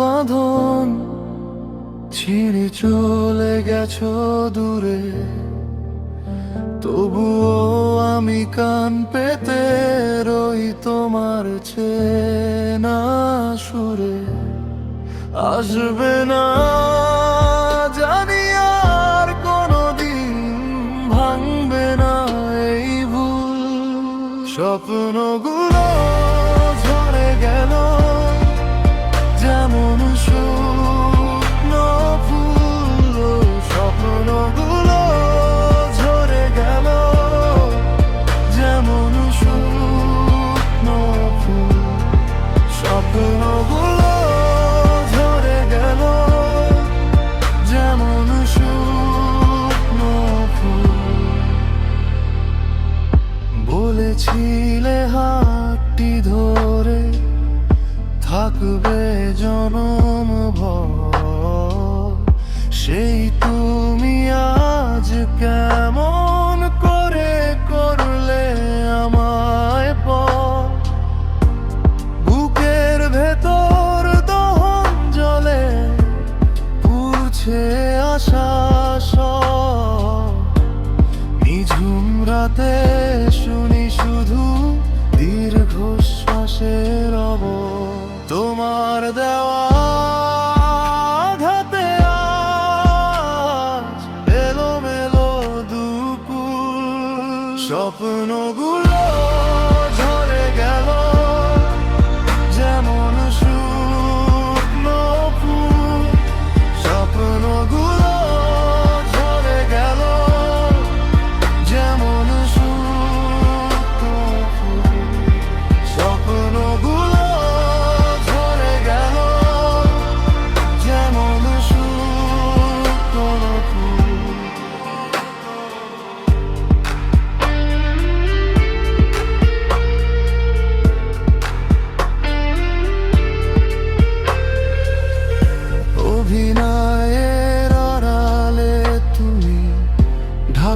বাঁধন ছিঁড়ে চলে গেছো দূরে। তবুও আমি কান পেতে রই তোমার চেনা সুরে। আসবে না জানি আর কোনোদিন ভাঙবে না এই ভুল। স্বপ্নগুলো বলেছিলে হাতটি ধরে থাকবে জনম সেই তুমি আজ কেমন করে করলে আমায় পর? বুকের ভেতর দহন জলে পুড়ছে আশা সব নিঝুম রাতে দীর্ঘশ্বাসের রব তোমার দেওয়া আঘাতে আজ দুপুর। স্বপ্নগুলো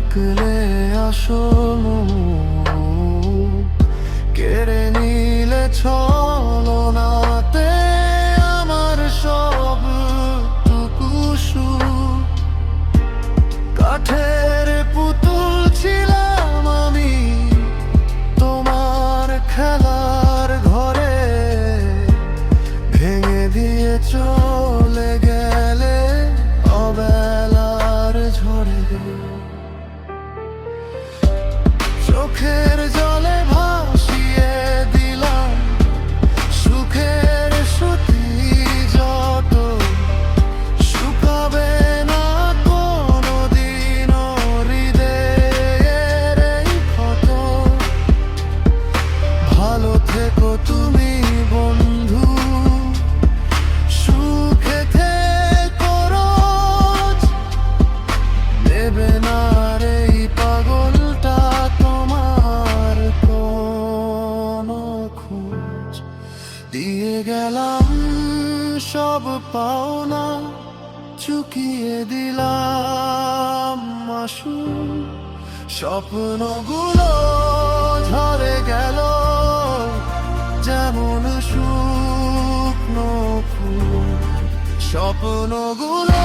ঢাকলে আসল কেড়ে নিলে ছলনাতে আমার সব টুকু সুখ। কাঠের পুতুল ছিলাম আমি তোমার খেলার ঘরে ভেঙে দিয়ে চলে চোখের জলে ভাসিয়ে দিলাম। সুখের সতী যত শুকাবে না কোনোদিন হৃদয়ের এই ক্ষত। ভালো তুমি। দিয়ে গেলাম সব পাওনা চুকিয়ে দিলাম মাসু। স্বপ্নগুলো ঝরে গেল যেমন শুকনো ফুল। স্বপ্নগুলো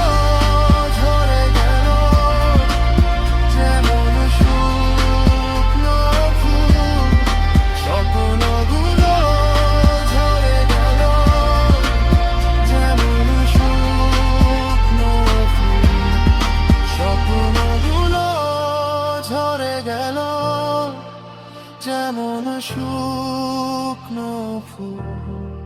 যেমন শুকনো ফুল।